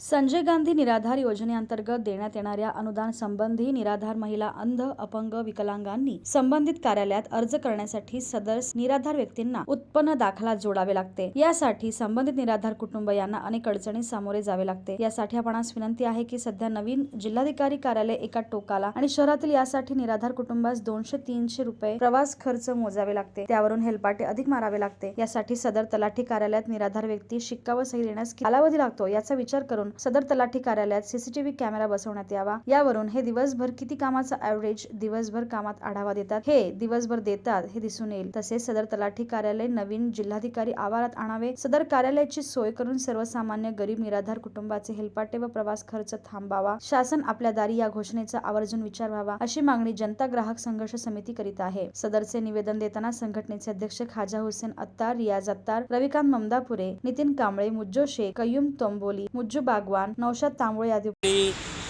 संजय गांधी निराधार योजनेअंतर्गत देण्यात येणाऱ्या अनुदान संबंधी निराधार महिला अंध अपंग विकलांगांनी संबंधित कार्यालयात अर्ज करण्यासाठी सदर निराधार व्यक्तींना उत्पन्न दाखला जोडावे लागते. यासाठी संबंधित निराधार कुटुंब यांना अनेक अडचणी सामोरे जावे लागते. यासाठी आपणास विनंती आहे की सध्या नवीन जिल्हाधिकारी कार्यालय एका टोकाला आणि शहरातील यासाठी निराधार कुटुंबास दोनशे तीनशे रुपये प्रवास खर्च मोजावे लागते. त्यावरून हेलपाटे अधिक मारावे लागते. यासाठी सदर तलाठी कार्यालयात निराधार व्यक्ती शिक्का व सही देण्यास कालावधी लागतो याचा विचार करून सदर तलाठी कार्यालयात सीसीटीव्ही कॅमेरा बसवण्यात यावा. यावरून हे दिवसभर किती कामाचा ऍव्हरेज दिवसभर कामात आढावा देतात? हे दिवसभर देतात हे दिसून येईल. तसेच सदर तलाठी कार्यालय नवीन जिल्हाधिकारी आवारात आणावे. सदर कार्यालयाची सोय करून सर्वसामान्य गरीब निराधार कुटुंबाचे हेलपाटे व प्रवास खर्च थांबावा. शासन आपल्या दारी या घोषणेचा आवर्जून विचार व्हावा अशी मागणी जनता ग्राहक संघर्ष समिती करीत आहे. सदरचे निवेदन देताना संघटनेचे अध्यक्ष खाजा हुसेन अत्तार रियाज अत्तार रविकांत ममदापुरे नितीन कांबळे मुज्जो शेख कय्यूम तोंबोली मुज्जू बागवान नौशाद तांबळे यादी.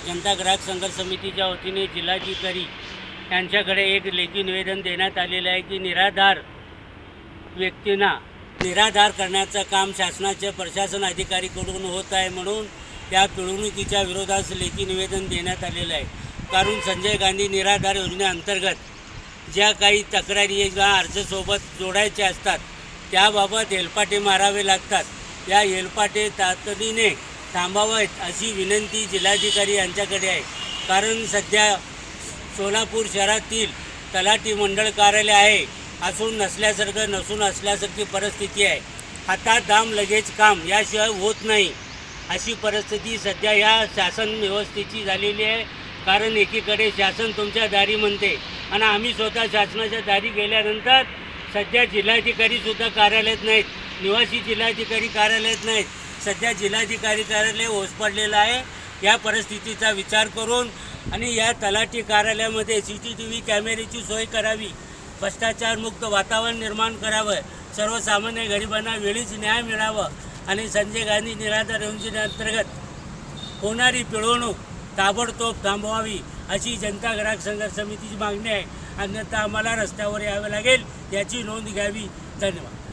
जनता ग्राहक संघर्ष समितीच्या वतीने जिल्हाधिकारी यांच्याकडे एक लेखी निवेदन देण्यात आलेलं आहे की निराधार व्यक्तींना निराधार करण्याचं काम शासनाच्या प्रशासन अधिकारीकडून होत आहे म्हणून त्या पिळवणुकीच्या विरोधात लेखी निवेदन देण्यात आलेलं आहे. कारण संजय गांधी निराधार योजनेअंतर्गत ज्या काही तक्रारी किंवा अर्जसोबत जोडायचे असतात त्याबाबत हेलपाटे मारावे लागतात. या हेलपाटे तातडीने थांबावेत अशी विनंती जिल्हाधिकारी यांच्याकडे आहे. कारण सध्या सोलापूर शहरातील तलाठी मंडळ कार्यालय आहे. असून नसल्यासारखं नसून असल्यासारखी परिस्थिती आहे. हातात दाम लगेच काम याशिवाय होत नाही. अशी परिस्थिती सध्या या शासन व्यवस्थेची झालेली आहे. कारण एकीकडे शासन तुमच्या दारी म्हणते आणि आम्ही स्वतः शासनाच्या दारी गेल्यानंतर सध्या जिल्हाधिकारीसुद्धा कार्यालयात नाहीत. निवासी जिल्हाधिकारी कार्यालयात नाहीत. सध्या जिल्हाधिकारी कार्यालय ओस पडलेलं आहे. या परिस्थितीचा विचार करून आणि या तलाठी कार्यालयामध्ये सी सी टी व्ही कॅमेऱ्याची सोय करावी. भ्रष्टाचारमुक्त वातावरण निर्माण करावं. सर्वसामान्य गरिबांना वेळीच न्याय मिळावं आणि संजय गांधी निराधार योजनेअंतर्गत होणारी पिळवणूक ताबडतोब थांबवावी अशी जनता ग्राहक संघर्ष समितीची मागणी आहे. अन्यथा आम्हाला रस्त्यावर यावे लागेल याची नोंद घ्यावी. धन्यवाद.